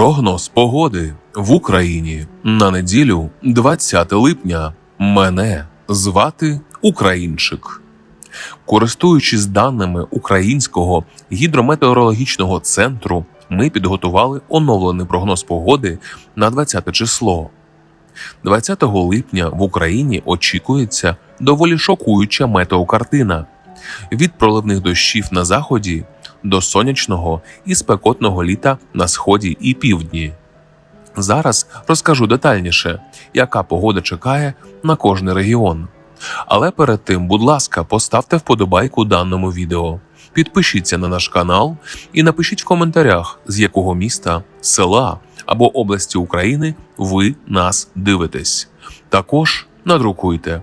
Прогноз погоди в Україні на неділю 20 липня. Мене звати Українчик. Користуючись даними Українського гідрометеорологічного центру, ми підготували оновлений прогноз погоди на 20 число. 20 липня в Україні очікується доволі шокуюча метеокартина від проливних дощів на заході до сонячного і спекотного літа на сході і півдні. Зараз розкажу детальніше, яка погода чекає на кожний регіон. Але перед тим, будь ласка, поставте вподобайку даному відео, підпишіться на наш канал і напишіть в коментарях, з якого міста, села або області України ви нас дивитесь. Також надрукуйте,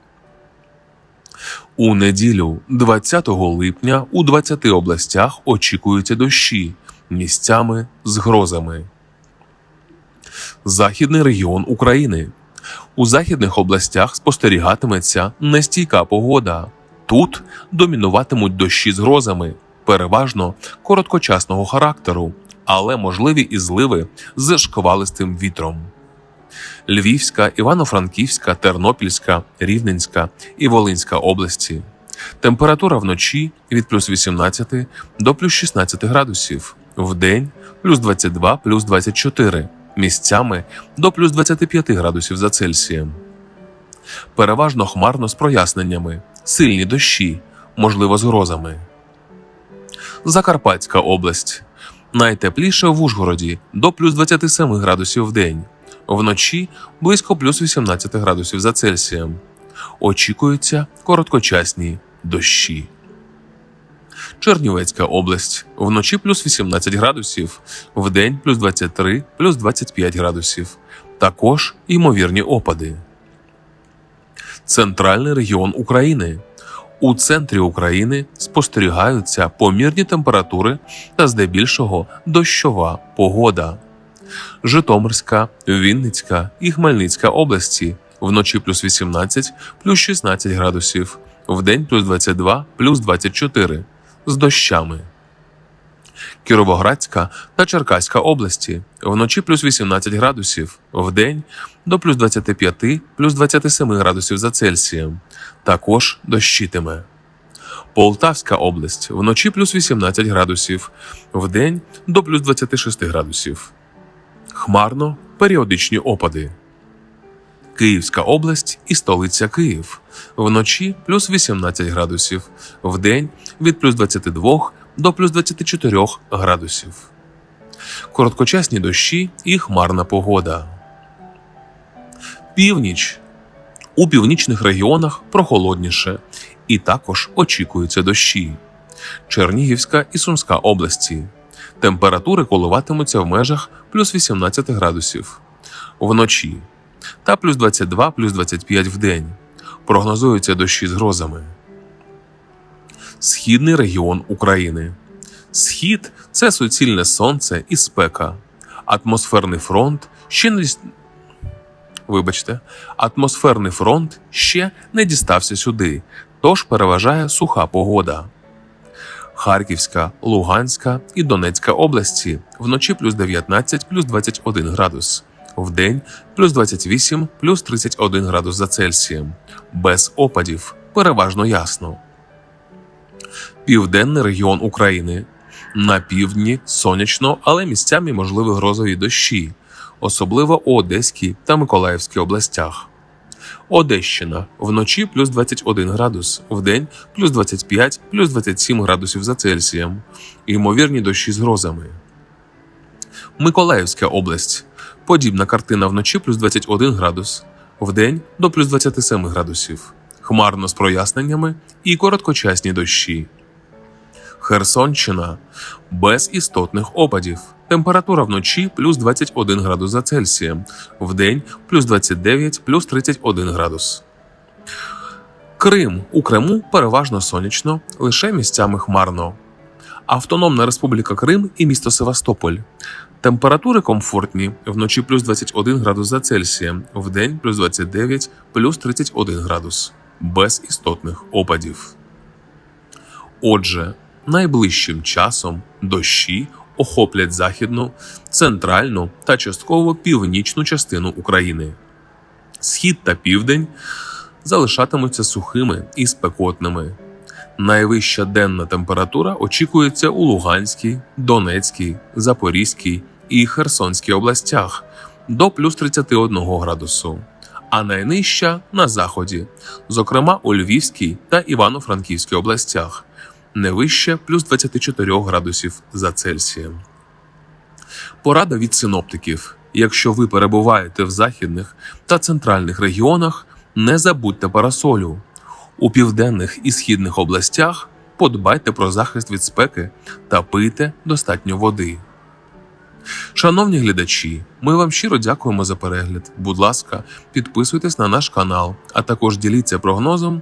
У неділю, 20 липня, у 20 областях очікуються дощі місцями з грозами. Західний регіон України. У західних областях спостерігатиметься нестійка погода. Тут домінуватимуть дощі з грозами, переважно короткочасного характеру, але можливі і зливи з шквалистим вітром. Львівська, Івано-Франківська, Тернопільська, Рівненська і Волинська області. Температура вночі від плюс 18 до плюс 16 градусів, вдень плюс 22 плюс 24, місцями до плюс 25 градусів за Цельсієм. Переважно хмарно з проясненнями, сильні дощі, можливо, з грозами. Закарпатська область. Найтепліше в Ужгороді до плюс 27 градусів в день. Вночі близько плюс 18 градусів за Цельсієм. Очікуються короткочасні дощі. Чернівецька область. Вночі плюс 18 градусів, вдень плюс 23, плюс 25 градусів. Також ймовірні опади. Центральний регіон України. У центрі України спостерігаються помірні температури та здебільшого дощова погода. Житомирська, Вінницька і Хмельницька області вночі плюс 18, плюс 16 градусів, вдень плюс 22, плюс 24 з дощами. Кіровоградська та Черкаська області вночі плюс 18 градусів, вдень до плюс 25, плюс 27 градусів за Цельсієм. Також дощитиме. Полтавська область вночі плюс 18 градусів, вдень до плюс 26 градусів. Хмарно періодичні опади. Київська область і столиця Київ. Вночі плюс 18 градусів, вдень від плюс 22 до плюс 24 градусів. Короткочасні дощі і хмарна погода. Північ. У північних регіонах прохолодніше і також очікуються дощі. Чернігівська і Сумська області. Температури коливатимуться в межах плюс 18 градусів вночі та плюс 22 плюс 25 в день. Прогнозуються дощі з грозами. Східний регіон України. Схід це суцільне сонце і спека. Атмосферний фронт ще не Вибачте, атмосферний фронт ще не дістався сюди, тож переважає суха погода. Харківська, Луганська і Донецька області вночі плюс 19 плюс 21 градус, вдень плюс 28 плюс 31 градус за Цельсієм, без опадів, переважно ясно. Південний регіон України. На півдні сонячно, але місцями можливі грозові дощі, особливо у Одеській та Миколаївській областях. Одещина вночі плюс 21 градус, вдень плюс 25, плюс 27 градусів за Цельсієм. Ймовірні дощі з грозами. Миколаївська область. Подібна картина вночі плюс 21 градус, вдень до плюс 27 градусів. Хмарно з проясненнями і короткочасні дощі. Херсонщина без істотних опадів. Температура вночі плюс 21 градус за Цельсієм, вдень плюс 29 плюс 31 градус. Крим у Криму переважно сонячно, лише місцями хмарно. Автономна Республіка Крим і місто Севастополь. Температури комфортні вночі плюс 21 градус за Цельсієм, вдень плюс 29 плюс 31 градус, без істотних опадів. Отже, найближчим часом дощі охоплять західну, центральну та частково північну частину України. Схід та південь залишатимуться сухими і спекотними. Найвища денна температура очікується у Луганській, Донецькій, Запорізькій і Херсонській областях до плюс 31 градусу, а найнижча на заході, зокрема у Львівській та Івано-Франківській областях, не вище плюс 24 градусів за Цельсієм. Порада від синоптиків. Якщо ви перебуваєте в західних та центральних регіонах, не забудьте парасолю. У південних і східних областях подбайте про захист від спеки та пийте достатньо води. Шановні глядачі, ми вам щиро дякуємо за перегляд. Будь ласка, підписуйтесь на наш канал, а також діліться прогнозом